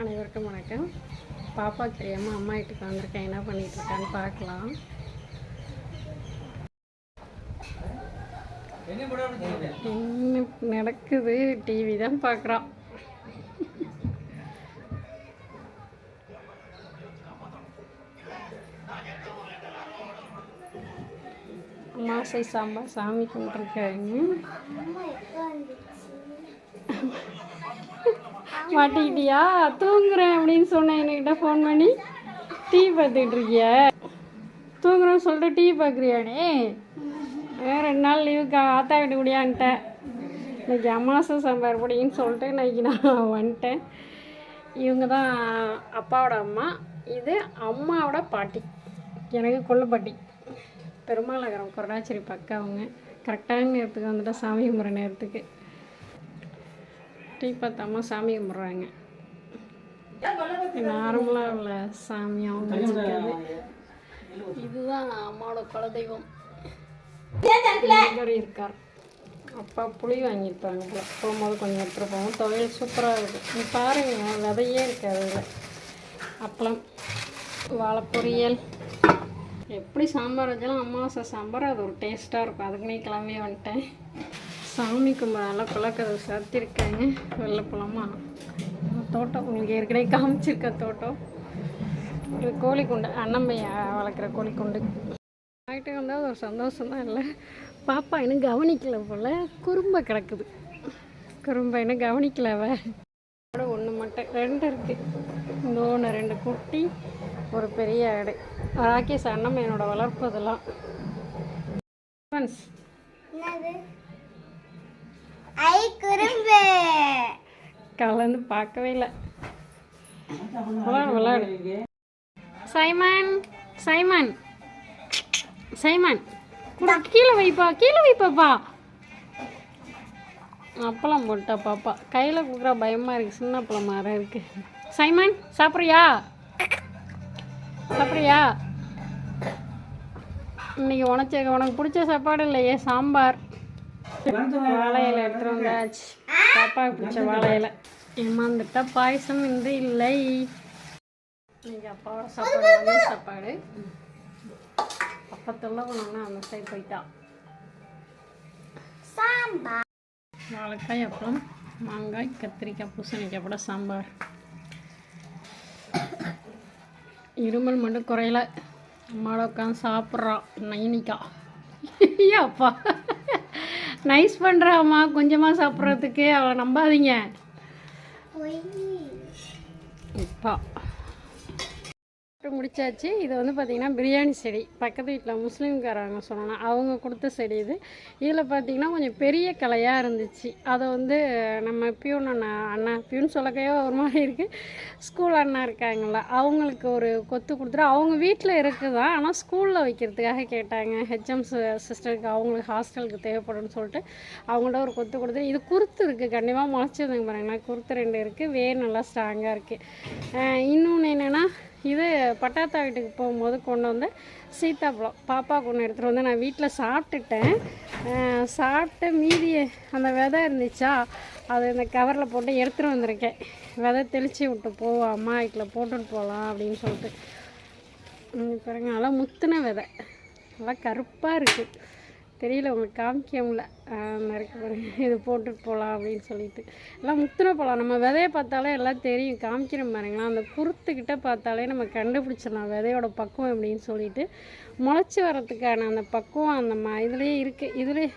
அனைவருக்கும் வணக்கம். பாப்பா தெரியாமல் அம்மா வீட்டுக்கு வந்திருக்கேன். என்ன பண்ணிட்டு இருக்கான்னு பார்க்கலாம். என்ன நடக்குது? டிவி தான் பார்க்குறான். மாசை சாம்பார் சாமி கும்பிட்ருக்காங்க மாட்டிக்கிட்டியா? தூங்குறேன் அப்படின்னு சொன்னேன் என்கிட்ட ஃபோன் பண்ணி டீ பார்த்துக்கிட்டு இருக்கிய? தூங்குறேன்னு சொல்லிட்டு டீ பார்க்குறியானே? வேறு ரெண்டு நாள் லீவுக்கு ஆத்தா வீட்டு கூடியான்ட்டேன். இன்னைக்கு அமாவாசை சாம்பார் பிடிக்குன்னு சொல்லிட்டு இன்னைக்கு நான் வந்துட்டேன். இவங்க தான் அப்பாவோட அம்மா. இது அம்மாவோட பாட்டி. எனக்கு கொள்ளுப்பாட்டி பெருமாள் நகரம் கொரடாச்சேரி பக்கம் அவங்க. கரெக்டான நேரத்துக்கு வந்துட்டு சாமி கும்பிட்ற நேரத்துக்கு. டீ பார்த்தாம சாமி கும்பிட்றாங்க. நார்மலாக உள்ள சாமி அவங்க வச்சுருக்காது. இதுதான் அம்மாவோட குலதெய்வம். இருக்கார். அப்பா புளி வாங்கியிருப்பாங்க போல போகும்போது கொஞ்சம் எடுத்துகிட்டு போவோம். துவையல் சூப்பராக இருக்குது நீ பாருங்க விதையே இருக்காது அதில் அப்பளம் வாழை பொரியல் எப்படி சாம்பார் வச்சாலும் அமாவாசை சாம்பார் அது ஒரு டேஸ்ட்டாக இருக்கும். அதுக்குன்னே கிளம்பி வந்துட்டேன். சாமி கும்பிட்றதால குலக்கதை சாத்திருக்காங்க. வெள்ளைப்பழமா தோட்டம் உங்களுக்கு ஏற்கனவே காமிச்சிருக்க தோட்டம். இது கோழிக்குண்டு அண்ணம்பையா வளர்க்குற கோழிக்குண்டு. ஆகிட்டு வந்தால் ஒரு சந்தோஷம் தான் இல்லை. பாப்பா இன்னும் கவனிக்கல போல் குறும்பை கிடக்குது. குறும்பை இன்னும் கவனிக்கல கூட ஒன்று மட்டும் ரெண்டு இருக்குது இந்த ஒன்று ரெண்டு குட்டி ஒரு பெரிய ஆடு. ராகேஷ் அண்ணமையனோட வளர்ப்பு இதெல்லாம் ஐ குறும்பு. கலந்து பார்க்கவே இல்லை. விளாடு விளாடு. Simon Simon. சைமன். கீழே வைப்பா கீழே வைப்பாப்பா அப்பளம் போட்டா பாப்பா. கையில் கொடுக்குற பயமாக இருக்குது சின்ன அப்பளம் மாதிரி இருக்கு. சைமன் சாப்பிட்றியா? சாப்பிட்றியா? இன்னைக்கு உனச்ச உனக்கு பிடிச்ச சாப்பாடு இல்லையே சாம்பார். வாழை இலை எடுத்துட்டு வந்தாச்சு பாப்பாவுக்கு பிடிச்ச வாழை இலை ஏமாந்துட்டா பாயசம் இன்று இல்லை. இன்னைக்கு அப்பாவோட சாப்பாடு மதிய சாப்பாடு. அப்பா தொல்லை பண்ணோம்னா அந்த சைடு போயிட்டா. சாம்பார். வாழைக்காய் அப்புறம் மாங்காய் கத்திரிக்காய் பூசணிக்காய் கூட சாம்பார். இருமல் மட்டும் குறையல. அம்மாவோட உட்காந்து சாப்பிட்றான் நைனிக்கா. அப்பா. நைஸ் பண்ணுறா அம்மா கொஞ்சமாக சாப்பிட்றதுக்கு அவளை நம்பாதீங்க. பொய் வச்சாச்சு இது வந்து பார்த்திங்கன்னா பிரியாணி செடி. பக்கத்து வீட்டில் முஸ்லீம்காரங்க சொல்லணும் அவங்க கொடுத்த செடி இது. இதில் பார்த்திங்கன்னா கொஞ்சம் பெரிய கலையாக இருந்துச்சு. அதை வந்து நம்ம பியூன் அண்ணா அண்ணா பியூன் சொல்லக்கையோ ஒரு மாதிரி இருக்குது ஸ்கூல் அண்ணா இருக்காங்கள அவங்களுக்கு ஒரு கொத்து கொடுத்துட்டு அவங்க வீட்டில் இருக்குதான் ஆனால் ஸ்கூலில் வைக்கிறதுக்காக கேட்டாங்க. ஹெச்எம் சிஸ்டருக்கு அவங்களுக்கு ஹாஸ்டலுக்கு தேவைப்படும்னு சொல்லிட்டு அவங்கள்ட்ட ஒரு கொத்து கொடுத்து இது குருத்து இருக்குது கண்டிப்பாக முளைச்சதுங்க பாருங்களேன் குருத்து ரெண்டு இருக்குது வேர் நல்லா ஸ்ட்ராங்காக இருக்குது இன்னொன்று என்னென்னா இது பட்டாத்தா வீட்டுக்கு போகும்போது கொண்டு வந்து சீத்தாப்பழம் பாப்பாவுக்கு ஒன்று எடுத்துகிட்டு வந்து நான் வீட்டில் சாப்பிட்டுட்டேன். சாப்பிட்டு மீதி அந்த விதை இருந்துச்சா அது இந்த கவரில் போட்டு எடுத்துகிட்டு வந்திருக்கேன். விதை தெளித்து விட்டு போவோம் அம்மா வீட்டில் போட்டுட்டு போகலாம் அப்படின்னு சொல்லிட்டு. பாருங்க நல்லா முத்தின விதை. நல்லா கருப்பாக இருக்குது தெரியல உங்களுக்கு காமிக்க முடியல. இருக்கு இது போட்டுட்டு போகலாம் அப்படின்னு சொல்லிட்டு. எல்லாம் முத்துன போகலாம் நம்ம விதைய பார்த்தாலே எல்லாம் தெரியும். காமிக்கிறோம் பாருங்களேன். அந்த குருத்துக்கிட்ட பார்த்தாலே நம்ம கண்டுபிடிச்சிடலாம் விதையோட பக்குவம் அப்படின்னு சொல்லிட்டு. முளைச்சி வர்றதுக்கான அந்த பக்குவம் அந்த ம இதுலேயே இருக்குது இதுலேயே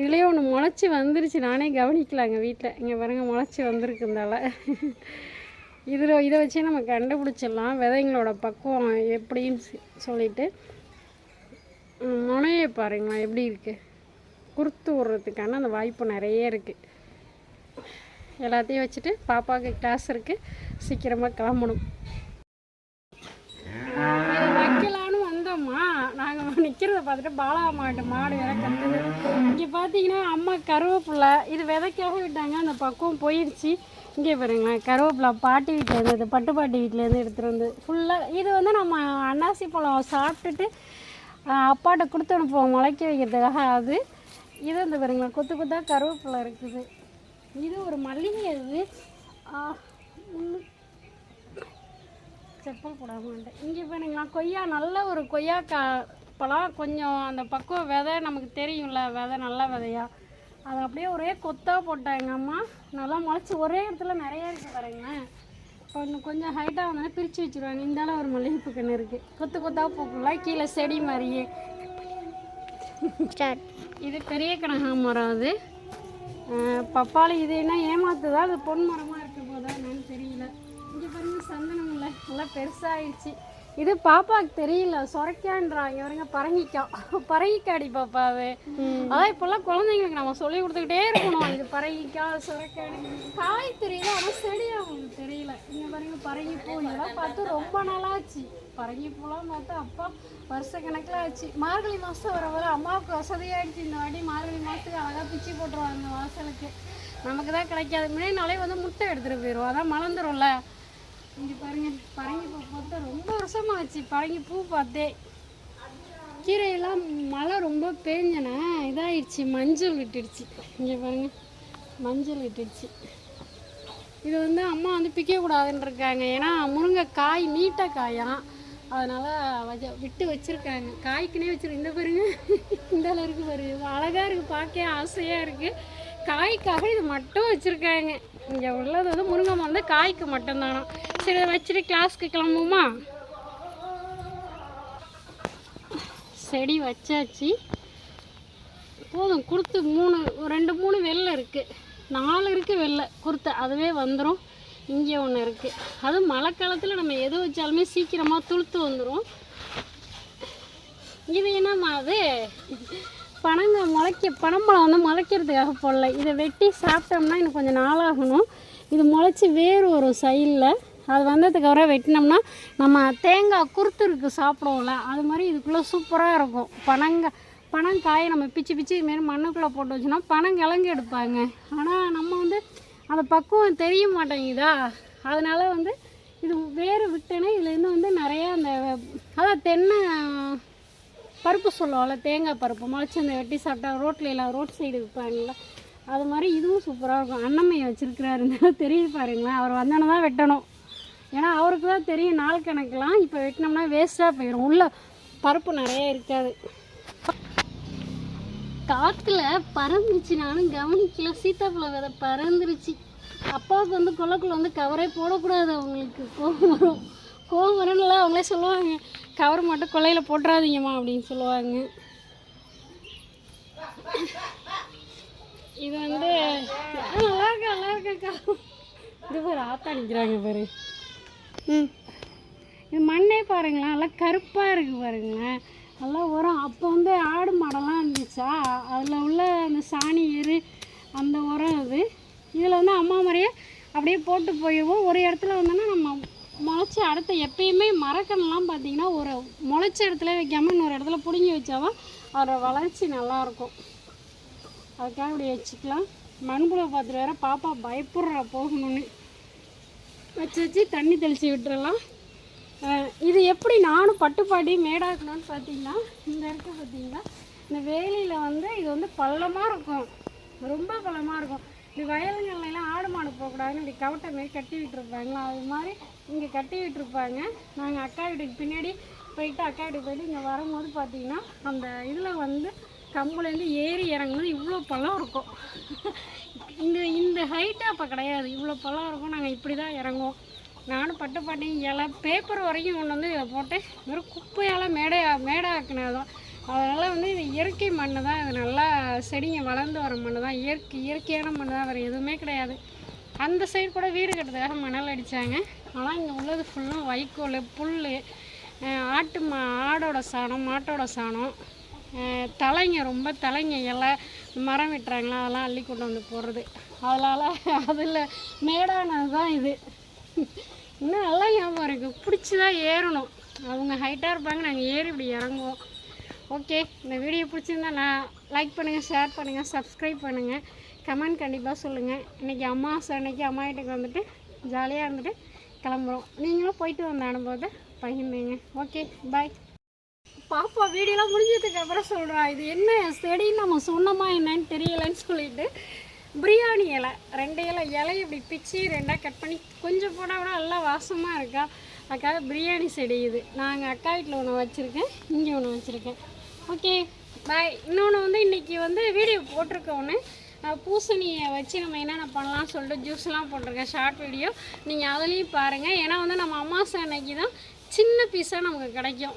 இதுலேயே ஒன்று முளைச்சி வந்துருச்சு. நானே கவனிக்கலாங்க வீட்டில் இங்கே பாருங்கள் முளைச்சி வந்திருக்கு இந்தால இதில் இதை வச்சே நம்ம கண்டுபிடிச்சிடலாம். விதைங்களோட பக்குவம் எப்படின்னு சொல்லிட்டு. நுணையை பாருங்களேன் எப்படி இருக்குது குறுத்து விட்றதுக்கான அந்த வாய்ப்பு நிறைய இருக்குது எல்லாத்தையும் வச்சுட்டு பாப்பாவுக்கு கிளாஸ் இருக்குது சீக்கிரமாக கிளம்பணும். வைக்கலான்னு வந்தோம்மா. நாங்கள் நிற்கிறத பார்த்துட்டு பாலா மாட்டு மாடு வேற கத்துது. இங்கே பார்த்தீங்கன்னா அம்மா கருவேப்பிலை இது விதைக்காக விட்டாங்க அந்த பக்குவம் போயிடுச்சு இங்கே பாருங்களேன் கருவேப்பிலை பாட்டி வீட்டில் இருந்தது பட்டு பாட்டி வீட்டிலேருந்து எடுத்துகிட்டு வந்து ஃபுல்லாக இது வந்து நம்ம அன்னாசி பழம் சாப்பிட்டுட்டு அப்பாட்ட கொடுத்து அனுப்புவோம். முளைக்க வைக்கிறதுக்காக. அது இது இந்த பாருங்களேன் கொத்து கொத்தாக கருவேப்பிலை இருக்குது. இது ஒரு மல்லிகை இது செப்பல் போட மாட்டேன் இங்கே பாருங்களா கொய்யா நல்ல ஒரு கொய்யா கா பழம் கொஞ்சம் அந்த பக்குவம் விதை நமக்கு தெரியும்ல விதை நல்ல விதையா. அது அப்படியே ஒரே கொத்தாக போட்டாங்க எங்கள் அம்மா. நல்லா முளைச்சி ஒரே இடத்துல நிறைய இருக்குது பாருங்களேன். கொஞ்சம் கொஞ்சம் ஹைட்டாக வந்தோடனே பிரித்து வச்சுருவாங்க. இந்த அளவு ஒரு மல்லிகைப்பூ கன்று இருக்குது கொத்து கொத்தாக பூக்கும்ல கீழே செடி மாதிரியே. இது பெரிய கனகாமரம் அது. அஹ் பப்பாளி இது என்ன ஏமாத்துதா? அது பொன் மரமாக இருக்க போதா என்னன்னு தெரியல. இங்கே பாருங்க சந்தனம் இல்லை நல்லா பெருசாகிடுச்சு இது பாப்பாவுக்கு தெரியல சொரைக்கான்றாங்க. இவருங்க பரங்கிக்காய் பரங்கிக்காடி பாப்பா அது. அதான் இப்போல்லாம் குழந்தைங்களுக்கு நம்ம சொல்லி கொடுத்துக்கிட்டே இருக்கணும். இது பரங்கிக்காய் சொரைக்காய் காய் தெரியல ஆனால் செடி அவங்களுக்கு தெரியல. இங்கே பாருங்க பரங்கி பூ இதெல்லாம் பார்த்து ரொம்ப நாளாச்சு. பரங்கி பூலாம் பார்த்து அப்பா வருஷ கணக்கில் ஆச்சு. மார்கழி மாதம் வர வர அம்மாவுக்கு வசதியாகிடுச்சு இந்த வாட்டி மார்கழி மாதத்துக்கு அழகாக பிச்சு போட்டுருவாங்க வாசலுக்கு. நமக்கு தான் கிடைக்காது. முன்னாடி நாளே வந்து முட்டை எடுத்துகிட்டு போயிடும் அதான் மலர்ந்துரும்ல. இங்கே பாருங்க பரங்கி பூ பார்த்தா ரொம்ப வருஷமாக ஆச்சு பரங்கி பூ பார்த்தே. கீரையெல்லாம் மழை ரொம்ப பேஞ்சனா இதாயிடுச்சு மஞ்சள் விட்டுடுச்சு. இங்கே பாருங்க மஞ்சள் விட்டுடுச்சு. இது வந்து அம்மா வந்து பிக்கக்கூடாதுன்னு இருக்காங்க ஏன்னா முருங்கை காய் நீட்ட காயாம் அதனால் வச்ச விட்டு வச்சுருக்காங்க. காய்க்குனே வச்சிரு இந்த பாருங்க. இந்த அளவுக்கு பாருங்க. அழகாக இருக்குது பார்க்க ஆசையாக இருக்குது காய்க்காக இது மட்டும் வச்சுருக்காங்க. இங்கே உள்ளது வந்து முருங்கை மரம் வந்து காய்க்கு மட்டும்தானா? சரி இதை வச்சுட்டு கிளாஸ்க்கு கிளம்புமா செடி வச்சாச்சு. போதும் கொடுத்து மூணு ரெண்டு மூணு வெள்ளை இருக்குது நாலு இருக்குது வெள்ளை. குருத்தை அதுவே வந்துடும் இங்கே ஒன்று இருக்குது அதுவும் மழை காலத்தில் நம்ம எது வச்சாலுமே சீக்கிரமாக துளுத்து வந்துடும் இது என்னம்மா அது? பனங்க முளைக்க பனம்பழம் வந்து முளைக்கிறதுக்காக போடல. இதை வெட்டி சாப்பிட்டோம்னா இன்னும் கொஞ்சம் நாளாகணும். இது முளைச்சி வேர் வரும் சைடில். அது வந்ததுக்கப்புறம் வெட்டினோம்னா நம்ம தேங்காய் குருத்துருக்கு சாப்பிடுவோம்ல அது மாதிரி இதுக்குள்ளே சூப்பராக இருக்கும். பனங்க பனங்காயை நம்ம பிச்சு பிச்சு இதுமாரி மண்ணுக்குள்ளே போட்டு வச்சோன்னா பனங்கிழங்கு எடுப்பாங்க. ஆனால் நம்ம வந்து அந்த பக்குவம் தெரிய மாட்டேங்குதா? அதனால் வந்து இது வேறு விட்டேன்னா இதுலேருந்து வந்து நிறையா அந்த அதான் தென்னை பருப்பு சொல்லுவோம்ல தேங்காய் பருப்பு முளைச்சி வெட்டி சாப்பிட்டா ரோட்டில் எல்லாம் ரோட் சைடு விற்பாங்கல்ல அது மாதிரி இதுவும் சூப்பராக இருக்கும். அன்னமையை வச்சுருக்கிறாருன்னு தெரியுது பாருங்களேன். அவர் வந்தோன்னே தான் வெட்டணும். ஏன்னா அவருக்கு தான் தெரியும் நாள் கணக்கெலாம் இப்போ வெட்டினோம்னா வேஸ்ட்டாக போயிடும் உள்ள பருப்பு நிறைய இருக்காது. காற்றுல பறந்துருச்சு நானும் கவனிக்கல. சீத்தாப்பழ விதை பறந்துருச்சு. அப்பாவுக்கு வந்து கொள்ளைக்குள்ள வந்து கவரே போடக்கூடாது அவங்களுக்கு. கோவம் வரும். கோவம் வரும்ல அவங்களே சொல்லுவாங்க. கவர் மட்டும் கொள்ளையில் போட்டுறாதீங்கம்மா அப்படின்னு சொல்லுவாங்க. இது வந்து நல்லா இருக்கா நல்லா இருக்காக்கா இது பாரு ஆத்தா நிற்கிறாங்க பாரு. ம். இது மண்ணே பாருங்களேன் நல்லா கருப்பாக இருக்குது பாருங்களேன். நல்லா உரம். அப்போ வந்து ஆடு மாடெல்லாம் இருந்துச்சா? அதில் உள்ள அந்த சாணி எரு அந்த உரம் அது. இதில் வந்து அம்மா மாதிரியே அப்படியே போட்டு போயிடுவோம் ஒரு இடத்துல வந்தோன்னா நம்ம முளைச்ச அடுத்த எப்பயுமே மரக்கன்றுலாம் பார்த்தீங்கன்னா ஒரு முளைச்ச இடத்துல வைக்காமல் இன்னொரு இடத்துல பிடுங்கி வச்சாதான் அதோட வளர்ச்சி நல்லாயிருக்கும். அதுக்காக இப்படி வச்சுக்கலாம். மண்புழை பார்த்துட்டு வேற பாப்பா பயப்படுறா போகணும்னு. வச்சு வச்சு தண்ணி தெளித்து விட்டுறலாம். இது எப்படி நானும் பட்டுப்பாடி மேடாக்கணும்னு பார்த்தீங்கன்னா இந்த இடத்துல பார்த்தீங்கன்னா இந்த வேலியில் வந்து இது வந்து பள்ளமாக இருக்கும். ரொம்ப பள்ளமாக இருக்கும். இந்த வயலுங்கள்ல ஆடு மாடு போகக்கூடாதுன்னு இப்படி கவட்டை மாரி கட்டி விட்டுருப்பாங்களா? அது மாதிரி இங்கே கட்டி விட்டுருப்பாங்க. நாங்கள் அக்கா வீட்டுக்கு பின்னாடி போயிட்டு அக்கா வீட்டுக்கு போயிட்டு இங்கே வரும்போது பார்த்தீங்கன்னா அந்த இதில் வந்து கம்புலேருந்து ஏறி இறங்கும்போது இவ்வளோ பழம் இருக்கும். இந்த இந்த ஹைட்டாக அப்போ கிடையாது. இவ்வளோ பழம் இருக்கும். நாங்கள் இப்படி தான் இறங்குவோம். நானும் பட்டு பாட்டி இலை பேப்பர் வரைக்கும் கொண்டு வந்து இதை போட்டு வெறும் குப்பையால் மேடை ஆக்கினதான் அதனால் வந்து இது இயற்கை மண் தான். இது நல்லா செடிங்க வளர்ந்து வர மண் தான். இயற்கை இயற்கையான மண் தான். வேறு எதுவுமே கிடையாது. அந்த சைடு கூட வீடு கட்டுறதுக்காக மணல் அடித்தாங்க ஆனால் இங்கே உள்ளது ஃபுல்லும் வைக்கோல் புல் ஆட்டு மா ஆடோட சாணம் மாட்டோட சாணம் தலைங்க ரொம்ப தலைங்க எல்லாம் மரம் வெட்டுறாங்களா அதெல்லாம் அள்ளி கொண்டு வந்து போடுறது. அதனால் அதில் மேடானது தான் இது. இன்னும் நல்லா ஞாபகம் இருக்குது பிடிச்சி தான் ஏறணும். அவங்க ஹைட்டாக இருப்பாங்க. நாங்கள் ஏறி இப்படி இறங்குவோம். ஓகே இந்த வீடியோ பிடிச்சிருந்தா நான் லைக் பண்ணுங்கள் ஷேர் பண்ணுங்கள் சப்ஸ்கிரைப் பண்ணுங்கள் கமெண்ட் கண்டிப்பாக சொல்லுங்கள் இன்றைக்கி அம்மாவாசை அன்னைக்கு அம்மா வீட்டுக்கு வந்துட்டு ஜாலியாக இருந்துட்டு கிளம்புறோம். நீங்களும் போயிட்டு வந்த அனுபவத்தை பகிர்ந்தீங்க. ஓகே பாய் பாப்பா வீடியோலாம் முடிஞ்சதுக்கு அப்புறம் சொல்கிறான் இது என்ன செடின்னு நம்ம சொன்னோமா என்னன்னு தெரியலன்னு சொல்லிட்டு பிரியாணி இலை ரெண்டு இலை இலையை இப்படி பிச்சு ரெண்டாக கட் பண்ணி கொஞ்சம் போட்டால் கூட நல்லா வாசமாக இருக்கா? அக்கா பிரியாணி செடி இது. நாங்கள் அக்கா வீட்டில் ஒன்று வச்சுருக்கேன் இங்கே ஒன்று வச்சுருக்கேன். ஓகே பாய் இன்னொன்று வந்து இன்றைக்கி வந்து வீடியோ போட்டிருக்கேன் ஒன்று பூசணியை வச்சு நம்ம என்னென்ன பண்ணலாம்னு சொல்லிட்டு ஜூஸ்லாம் போட்டிருக்கேன் ஷார்ட் வீடியோ நீங்கள் அதுலேயும் பாருங்கள் ஏன்னா வந்து நம்ம அமாவாசை அன்னைக்கு தான் சின்ன பீஸாக நமக்கு கிடைக்கும்.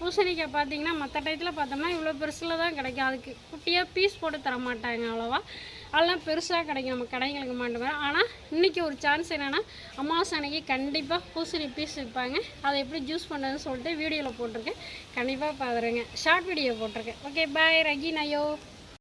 பூசணிக்காய் பார்த்தீங்கன்னா மற்ற டயத்தில் பார்த்தோம்னா இவ்வளோ பெருசில் தான் கிடைக்கும். அதுக்கு குட்டியாக பீஸ் போட்டு தர மாட்டாங்க அவ்வளோவா. அதெல்லாம் பெருசாக கிடைக்கும். நம்ம கடைங்களுக்கு மாட்டோம் ஆனால் இன்றைக்கி ஒரு சான்ஸ் என்னென்னா அமாவாசை அன்னைக்கு கண்டிப்பாக பூசணி பீஸ் விற்பாங்க அதை எப்படி ஜூஸ் பண்ணுறதுன்னு சொல்லிட்டு வீடியோவில் போட்டிருக்கேன். கண்டிப்பாக பாருங்க ஷார்ட் வீடியோ போட்டிருக்கேன். ஓகே பாய் ரகி நயோ